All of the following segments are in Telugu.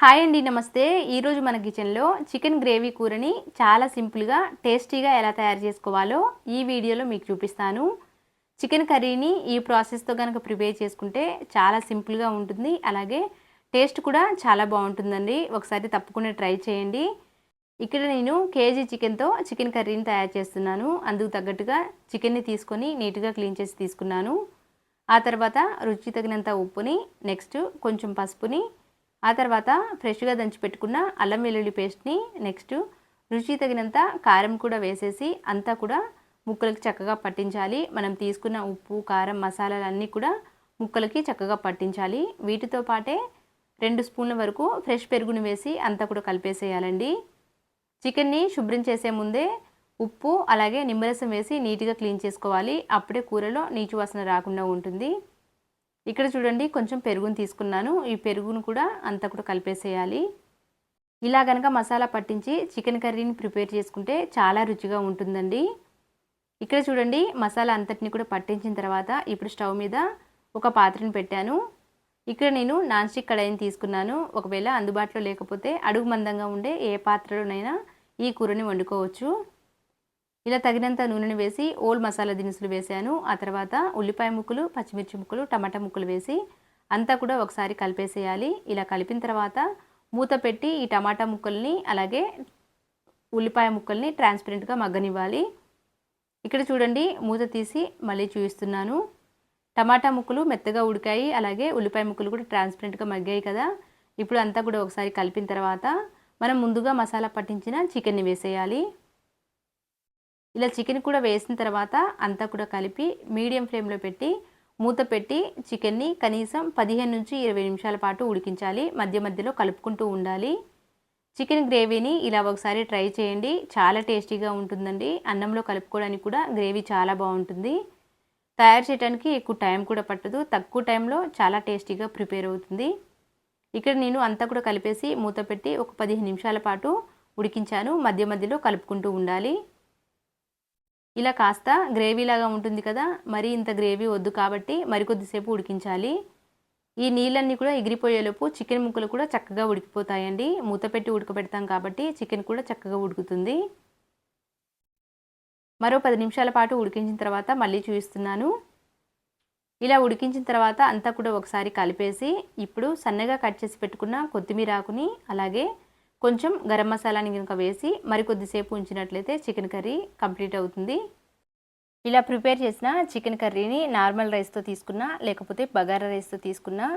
హాయ్ అండి నమస్తే. ఈరోజు మన కిచెన్లో చికెన్ గ్రేవీ కూరని చాలా సింపుల్గా టేస్టీగా ఎలా తయారు చేసుకోవాలో ఈ వీడియోలో మీకు చూపిస్తాను. చికెన్ కర్రీని ఈ ప్రాసెస్తో కనుక ప్రిపేర్ చేసుకుంటే చాలా సింపుల్గా ఉంటుంది. అలాగే టేస్ట్ కూడా చాలా బాగుంటుందండి. ఒకసారి తప్పకుండా ట్రై చేయండి. ఇక్కడ నేను కేజీ చికెన్తో చికెన్ కర్రీని తయారు చేస్తున్నాను. అందుకు తగ్గట్టుగా చికెన్ని తీసుకొని నీట్గా క్లీన్ చేసి తీసుకున్నాను. ఆ తర్వాత రుచి తగినంత ఉప్పుని నెక్స్ట్ కొంచెం పసుపుని ఆ తర్వాత ఫ్రెష్గా దంచి పెట్టుకున్న అల్లం వెల్లుల్లి పేస్ట్ని నెక్స్ట్ రుచి తగినంత కారం కూడా వేసేసి అంతా కూడా ముక్కలకి చక్కగా పట్టించాలి. మనం తీసుకున్న ఉప్పు కారం మసాలాలు అన్నీ కూడా ముక్కలకి చక్కగా పట్టించాలి. వీటితో పాటే రెండు స్పూన్ల వరకు ఫ్రెష్ పెరుగుని వేసి అంతా కూడా కలిపేసేయాలండి. చికెన్ని శుభ్రం చేసే ముందే ఉప్పు అలాగే నిమ్మరసం వేసి నీట్గా క్లీన్ చేసుకోవాలి. అప్పుడే కూరలో నీచు వాసన రాకుండా ఉంటుంది. ఇక్కడ చూడండి కొంచెం పెరుగును తీసుకున్నాను. ఈ పెరుగును కూడా అంతా కూడా కలిపేసేయాలి. ఇలా కనుక మసాలా పట్టించి చికెన్ కర్రీని ప్రిపేర్ చేసుకుంటే చాలా రుచిగా ఉంటుందండి. ఇక్కడ చూడండి మసాలా అంతటిని కూడా పట్టించిన తర్వాత ఇప్పుడు స్టవ్ మీద ఒక పాత్రను పెట్టాను. ఇక్కడ నేను నాన్ స్టిక్ కడాయిని తీసుకున్నాను. ఒకవేళ అందుబాటులో లేకపోతే అడుగు మందంగా ఉండే ఏ పాత్రలోనైనా ఈ కూరని వండుకోవచ్చు. ఇలా తగినంత నూనెని వేసి ఓల్ మసాలా దినుసులు వేసాను. ఆ తర్వాత ఉల్లిపాయ ముక్కలు పచ్చిమిర్చి ముక్కలు టమాటా ముక్కలు వేసి అంతా కూడా ఒకసారి కలిపేసేయాలి. ఇలా కలిపిన తర్వాత మూత పెట్టి ఈ టమాటా ముక్కల్ని అలాగే ఉల్లిపాయ ముక్కల్ని ట్రాన్స్పరెంట్గా మగ్గనివ్వాలి. ఇక్కడ చూడండి మూత తీసి మళ్ళీ చూపిస్తున్నాను. టమాటా ముక్కలు మెత్తగా ఉడికాయి అలాగే ఉల్లిపాయ ముక్కలు కూడా ట్రాన్స్పరెంట్గా మగ్గాయి కదా. ఇప్పుడు అంతా కూడా ఒకసారి కలిపిన తర్వాత మనం ముందుగా మసాలా పట్టించిన చికెన్ని వేసేయాలి. ఇలా చికెన్ కూడా వేసిన తర్వాత అంతా కూడా కలిపి మీడియం ఫ్లేమ్లో పెట్టి మూత పెట్టి చికెన్ని కనీసం పదిహేను నుంచి ఇరవై నిమిషాల పాటు ఉడికించాలి. మధ్య మధ్యలో కలుపుకుంటూ ఉండాలి. చికెన్ గ్రేవీని ఇలా ఒకసారి ట్రై చేయండి. చాలా టేస్టీగా ఉంటుందండి. అన్నంలో కలుపుకోవడానికి కూడా గ్రేవీ చాలా బాగుంటుంది. తయారు చేయడానికి ఎక్కువ టైం కూడా పట్టదు. తక్కువ టైంలో చాలా టేస్టీగా ప్రిపేర్ అవుతుంది. ఇక్కడ నేను అంతా కూడా కలిపేసి మూత పెట్టి ఒక పదిహేను నిమిషాల పాటు ఉడికించాను. మధ్య మధ్యలో కలుపుకుంటూ ఉండాలి. ఇలా కాస్త గ్రేవీలాగా ఉంటుంది కదా మరి ఇంత గ్రేవీ వద్దు కాబట్టి మరికొద్దిసేపు ఉడికించాలి. ఈ నీళ్ళన్నీ కూడా ఎగిరిపోయేలోపు చికెన్ ముక్కలు కూడా చక్కగా ఉడికిపోతాయండి. మూత పెట్టి ఉడకబెడతాం కాబట్టి చికెన్ కూడా చక్కగా ఉడుకుతుంది. మరో పది నిమిషాల పాటు ఉడికించిన తర్వాత మళ్ళీ చూపిస్తున్నాను. ఇలా ఉడికించిన తర్వాత అంతా కూడా ఒకసారి కలిపేసి ఇప్పుడు సన్నగా కట్ చేసి పెట్టుకున్న కొత్తిమీర ఆకుని అలాగే కొంచెం గరం మసాలాని కనుక వేసి మరికొద్దిసేపు ఉంచినట్లయితే చికెన్ కర్రీ కంప్లీట్ అవుతుంది. ఇలా ప్రిపేర్ చేసిన చికెన్ కర్రీని నార్మల్ రైస్తో తీసుకున్నా లేకపోతే బగారా రైస్తో తీసుకున్నా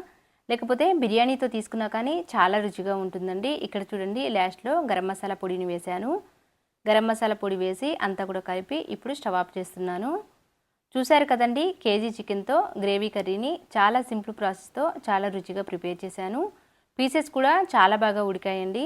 లేకపోతే బిర్యానీతో తీసుకున్నా కానీ చాలా రుచిగా ఉంటుందండి. ఇక్కడ చూడండి లాస్ట్లో గరం మసాలా పొడిని వేశాను. గరం మసాలా పొడి వేసి అంతా కూడా కలిపి ఇప్పుడు స్టవ్ ఆఫ్ చేస్తున్నాను. చూశారు కదండి కేజీ చికెన్తో గ్రేవీ కర్రీని చాలా సింపుల్ ప్రాసెస్తో చాలా రుచిగా ప్రిపేర్ చేశాను. పీసెస్ కూడా చాలా బాగా ఉడికాయండి.